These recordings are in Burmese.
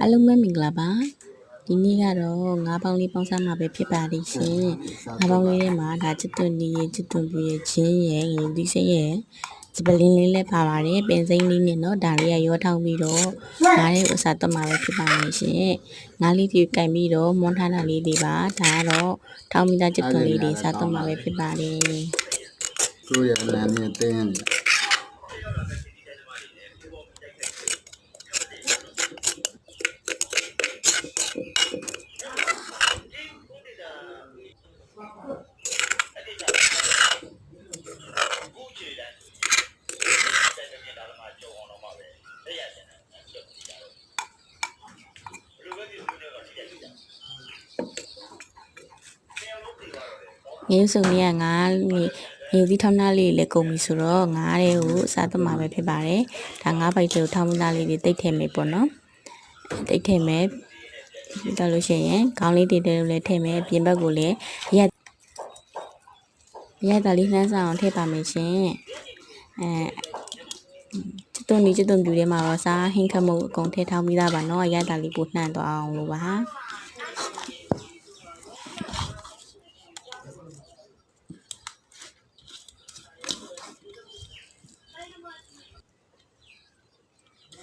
အားလုံးပဲမင်္ဂလာပါဒီနေ့ကတော့ငါးပေါင်းလေးပေါင်းစားမှာပဲဖြစ်ပါလိမ့်ရှင်ငါးပေါင်းလေးထဲမှာဒါချစ်သွန်ဒီရဲ့ချစ်သွန်ပြရဲ့ချင်းရဲ့ငယ်သီးစိမ်းရဲ့စပလင်းလေးလည်းပါပါတယ်ပင်စိမ်းလေးနဲ့เนาะဒါလေးကရောထောင်းပြီးတော့ငါးလေးဥစားတော့မှာပဲဖြစ်ပါလိမ့်ရှင်ငါးလေးတွေကင်ပြီးတော့မွန်ထားတာလေးတွေပါဒါကတော့ထောင်းမိသားချစ်သွန်လေးတွေစားတော့မှာပဲဖြစ်ပါတယ် တို့ရလမ်းနဲ့တင်းနေ ငင်းစုံလေးကငါးလေးငင်းသီးထောင်းသားလေးလည်းကုန်ပြီဆိုတော့ငါးတဲ့ကိုအစားသမှာပဲဖြစ်ပါတယ်ဒါငါးပိုက်တွေကိုထောင်းသားလေးတွေတိတ်ထည့်မယ်ပေါ့နော်တိတ်ထည့်မယ်ပြီးတော့လို့ရှိရင်ခေါင်းလေးတွေလည်းထည့်မယ်ပြင်ဘက်ကိုလည်းရက်ရက်တာလေးနှမ်းစားအောင်ထည့်ပါမယ်ရှင်အဲချစ်သွန်ဒီချစ်သွန်ပြူထဲမှာတော့စားဟင်းခတ်မှုအကုန်ထည့်ထောင်းပြီးသားပါနော်ရက်တာလေးပိုနှံ့သွားအောင်လို့ပါ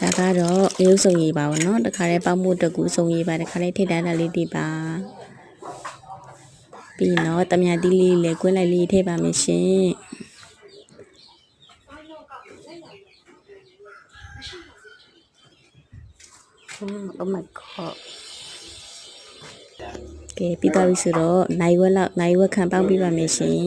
ဒါကတော့အရုပ်စုံရည်ပါဘောနော်တခါတည်းပေါက်မှုတစ်ခုစုံရည်ပါတခါတည်းထိထားတာလေးတွေပါပြီးတော့တမယာတီးလေးလည်းကွင်းလိုက်လေးထည့်ပါမယ်ရှင်อืม oh my god ကဲပြီးတော့ပြီဆိုတော့နိုင်ဝက်လောက်နိုင်ဝက်ခံပေါင်းပြပါမယ်ရှင်